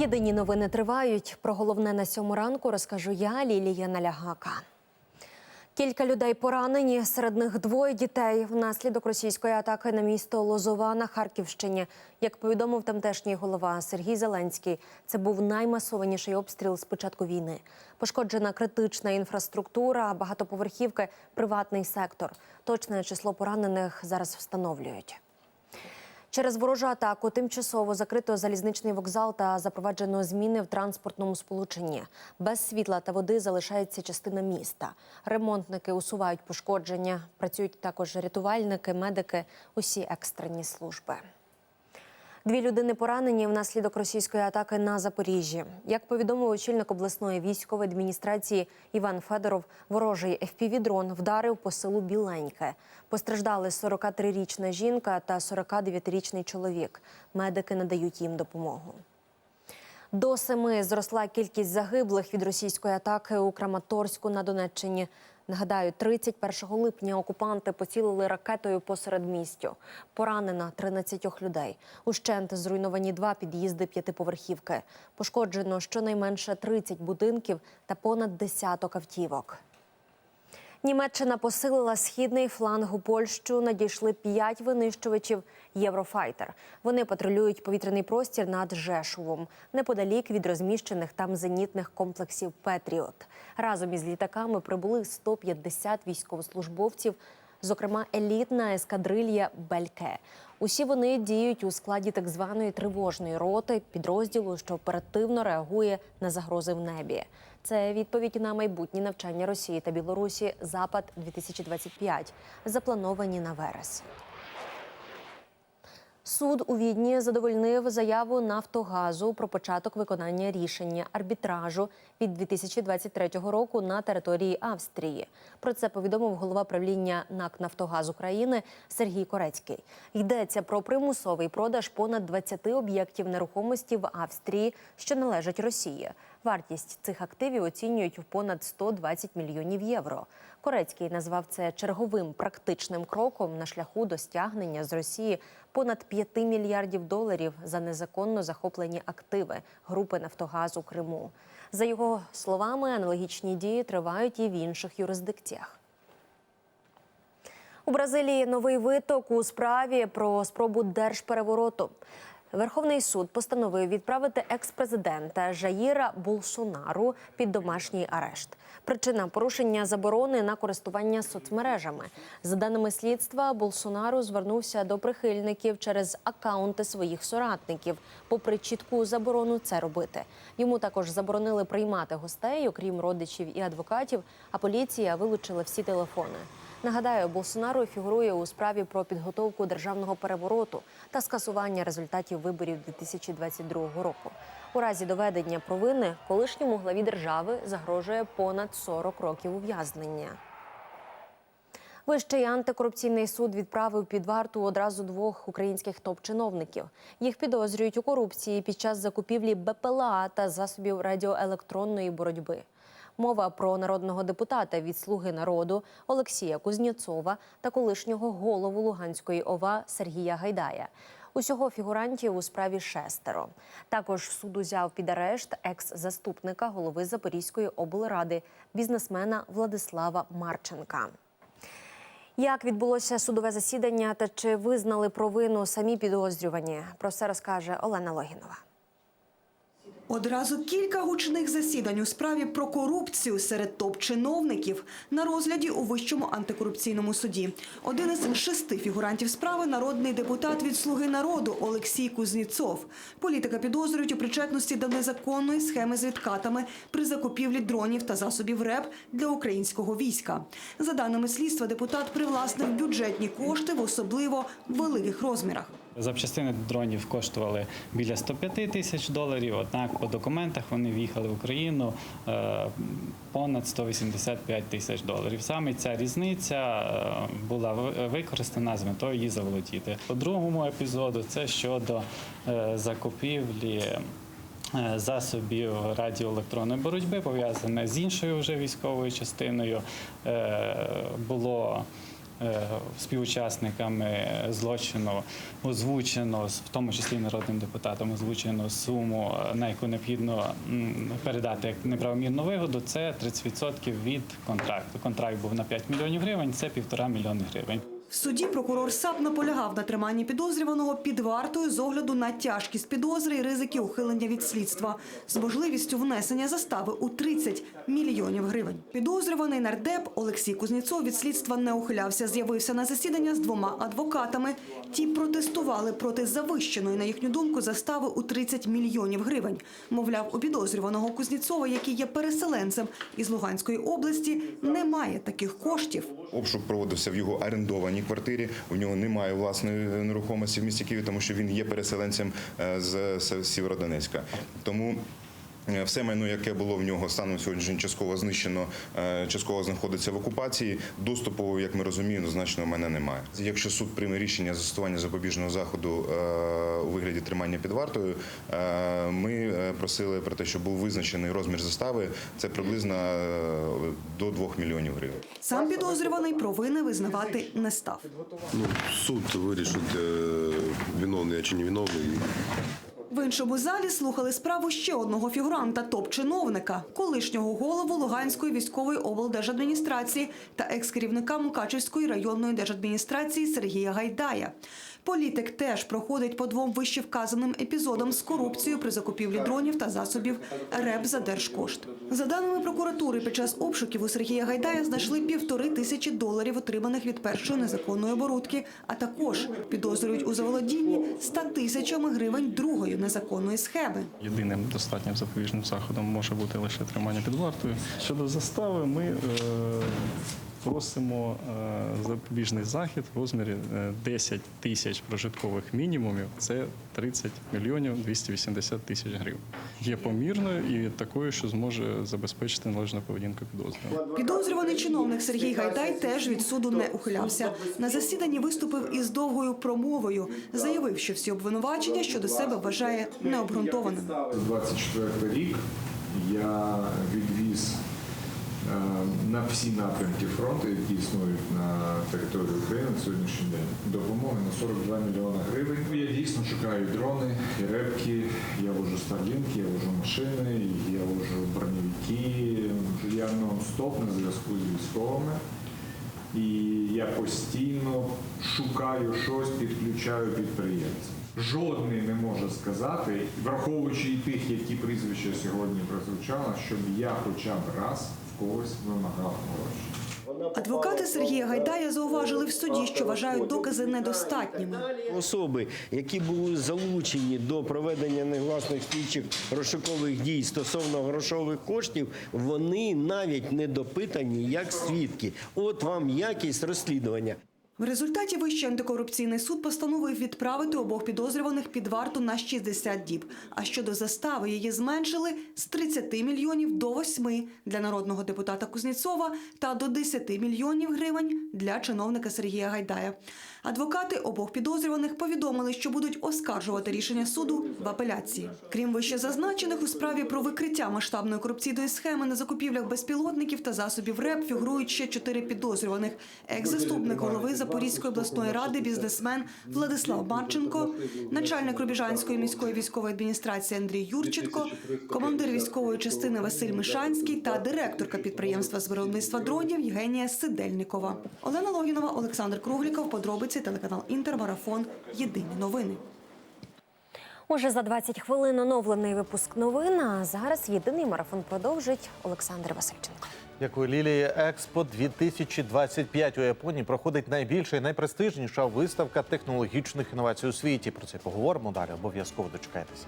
Єдині новини тривають. Про головне на сьому ранку розкажу я, Лілія Налягака. Кілька людей поранені, серед них двоє дітей внаслідок російської атаки на місто Лозова на Харківщині. Як повідомив тамтешній голова Сергій Зеленський, це був наймасованіший обстріл з початку війни. Пошкоджена критична інфраструктура, багатоповерхівки, приватний сектор. Точне число поранених зараз встановлюють. Через ворожу атаку тимчасово закрито залізничний вокзал та запроваджено зміни в транспортному сполученні. Без світла та води залишається частина міста. Ремонтники усувають пошкодження. Працюють також рятувальники, медики, усі екстрені служби. Дві людини поранені внаслідок російської атаки на Запоріжжі. Як повідомив очільник обласної військової адміністрації Іван Федоров, ворожий FPV-дрон вдарив по селу Біленьке. Постраждали 43-річна жінка та 49-річний чоловік. Медики надають їм допомогу. До семи зросла кількість загиблих від російської атаки у Краматорську на Донеччині. Нагадаю, 31 липня окупанти поцілили ракетою посеред містю. Поранена 13 людей. Ущент зруйновані два під'їзди п'ятиповерхівки. Пошкоджено щонайменше 30 будинків та понад десяток автівок. Німеччина посилила східний фланг у Польщу. Надійшли п'ять винищувачів Єврофайтер. Вони патрулюють повітряний простір над Жешувом, неподалік від розміщених там зенітних комплексів Петріот. Разом із літаками прибули 150 військовослужбовців, зокрема елітна ескадрилья Бельке. Усі вони діють у складі так званої тривожної роти підрозділу, що оперативно реагує на загрози в небі. Це відповідь на майбутні навчання Росії та Білорусі Запад 2025 заплановані на вересень. Суд у Відні задовольнив заяву Нафтогазу про початок виконання рішення арбітражу від 2023 року на території Австрії. Про це повідомив голова правління НАК Нафтогаз України Сергій Корецький. Йдеться про примусовий продаж понад 20 об'єктів нерухомості в Австрії, що належать Росії. Вартість цих активів оцінюють в понад 120 мільйонів євро. Корецький назвав це черговим практичним кроком на шляху до стягнення з Росії понад 5 мільярдів доларів за незаконно захоплені активи групи Нафтогаз у Криму. За його словами, аналогічні дії тривають і в інших юрисдикціях. У Бразилії новий виток у справі про спробу держперевороту. Верховний суд постановив відправити екс-президента Жаїра Болсонару під домашній арешт. Причина порушення заборони на користування соцмережами. За даними слідства, Болсонару звернувся до прихильників через акаунти своїх соратників, попри чітку заборону це робити. Йому також заборонили приймати гостей, окрім родичів і адвокатів. А поліція вилучила всі телефони. Нагадаю, Болсонару фігурує у справі про підготовку державного перевороту та скасування результатів виборів 2022 року. У разі доведення провини колишньому главі держави загрожує понад 40 років ув'язнення. Вищий антикорупційний суд відправив під варту одразу двох українських топ-чиновників. Їх підозрюють у корупції під час закупівлі БПЛА та засобів радіоелектронної боротьби. Мова про народного депутата від Слуги народу Олексія Кузнєцова та колишнього голову Луганської ОВА Сергія Гайдая. Усього фігурантів у справі шестеро. Також суд узяв під арешт екс-заступника голови Запорізької облради, бізнесмена Владислава Марченка. Як відбулося судове засідання та чи визнали провину самі підозрювані? Про все розкаже Олена Логінова. Одразу кілька гучних засідань у справі про корупцію серед топ-чиновників на розгляді у Вищому антикорупційному суді. Один із шести фігурантів справи – народний депутат від «Слуги народу» Олексій Кузніцов. Політика підозрюють у причетності до незаконної схеми з відкатами при закупівлі дронів та засобів РЕП для українського війська. За даними слідства, депутат привласнив бюджетні кошти в особливо великих розмірах. Запчастини дронів коштували біля 105 тисяч доларів, однак по документах вони в'їхали в Україну е, понад 185 тисяч доларів. Саме ця різниця е, була ви- використана з метою її заволодіти. По другому епізоду це щодо е, закупівлі. Засобів радіоелектронної боротьби пов'язане з іншою вже військовою частиною було співучасниками злочину озвучено, в тому числі народним депутатом, озвучено суму, е, на яку необхідно передати як неправомірну вигоду. Це 30% від контракту. Контракт був на 5 мільйонів гривень, це півтора мільйони гривень. В суді прокурор САП наполягав на триманні підозрюваного під вартою з огляду на тяжкість підозри і ризики ухилення від слідства з можливістю внесення застави у 30 мільйонів гривень. Підозрюваний нардеп Олексій Кузнєцов від слідства не ухилявся. З'явився на засідання з двома адвокатами. Ті протестували проти завищеної, на їхню думку, застави у 30 мільйонів гривень. Мовляв, у підозрюваного Кузнєцова, який є переселенцем із Луганської області, немає таких коштів. Обшук проводився в його орендованій квартирі. У нього немає власної нерухомості в місті Києві, тому що він є переселенцем е, з Сєвєродонецька. Тому е, все майно, яке було в нього станом сьогодні частково знищено, е, частково знаходиться в окупації. Доступу, як ми розуміємо, значно в мене немає. Якщо суд прийме рішення застосування запобіжного заходу е, у вигляді тримання під вартою, е, ми е, просили про те, щоб був визначений розмір застави. Це приблизно е, до 2 мільйонів гривень. Сам підозрюваний провини визнавати не став. Ну, суд вирішить, е, виновний чи не виновний. В іншому залі слухали справу ще одного фігуранта, топ-чиновника, колишнього голову Луганської військової облдержадміністрації та екс-керівника Мукачевської районної держадміністрації Сергія Гайдая. Політик теж проходить по двом вище вказаним епізодам з корупцією при закупівлі дронів та засобів РЕБ за держкошт. За даними прокуратури, під час обшуків у Сергія Гайдая знайшли півтори тисячі доларів, отриманих від першої незаконної оборудки, а також підозрюють у заволодінні 100 тисячами гривень другої незаконної схеми. Єдиним достатнім запобіжним заходом може бути лише тримання під вартою. Щодо застави, ми е, просимо е, запобіжний захід в розмірі е, 10 тисяч прожиткових мінімумів. Це 30 мільйонів 280 тисяч гривень. Є помірною і такою, що зможе забезпечити належну поведінку підозрюваного. Підозрюваний чиновник Сергій Гайдай теж від суду не ухилявся. На засіданні виступив із довгою промовою. Заявив, що всі обвинувачення щодо себе вважає необґрунтованими. 24 рік я відвіз е, на всі напрямки фронту, які існують на території України на сьогоднішній день, допомоги на 42 мільйони гривень. Я дійсно шукаю дрони, і репки, я вожу старлінки, я вожу машини, я вожу броневики. Я нон-стоп на зв'язку з військовими. І я постійно шукаю щось, підключаю підприємців. Жодний не може сказати, враховуючи і тих, які прізвища сьогодні прозвучали, щоб я хоча б раз когось вимагав гроші. Адвокати Сергія Гайдая зауважили в суді, що вважають докази недостатніми. Особи, які були залучені до проведення негласних слідчих розшукових дій стосовно грошових коштів, вони навіть не допитані як свідки. От вам якість розслідування. В результаті Вищий антикорупційний суд постановив відправити обох підозрюваних під варту на 60 діб. А щодо застави її зменшили з 30 мільйонів до 8 для народного депутата Кузнєцова та до 10 мільйонів гривень для чиновника Сергія Гайдая. Адвокати обох підозрюваних повідомили, що будуть оскаржувати рішення суду в апеляції. Крім вище зазначених, у справі про викриття масштабної корупційної схеми на закупівлях безпілотників та засобів РЕП фігурують ще чотири підозрюваних. Екс-заступник голови Запорізької обласної ради, бізнесмен Владислав Марченко, начальник Рубіжанської міської військової адміністрації Андрій Юрченко, командир військової частини Василь Мишанський та директорка підприємства з виробництва дронів Євгенія Сидельникова. Олена Логінова, Олександр Кругліков, подробиці телеканал Інтермарафон. Єдині новини. Уже за 20 хвилин оновлений випуск новин. А зараз єдиний марафон продовжить Олександр Васильченко. Дякую, Лілія. Експо 2025 у Японії проходить найбільша і найпрестижніша виставка технологічних інновацій у світі. Про це поговоримо далі. Обов'язково дочекайтеся.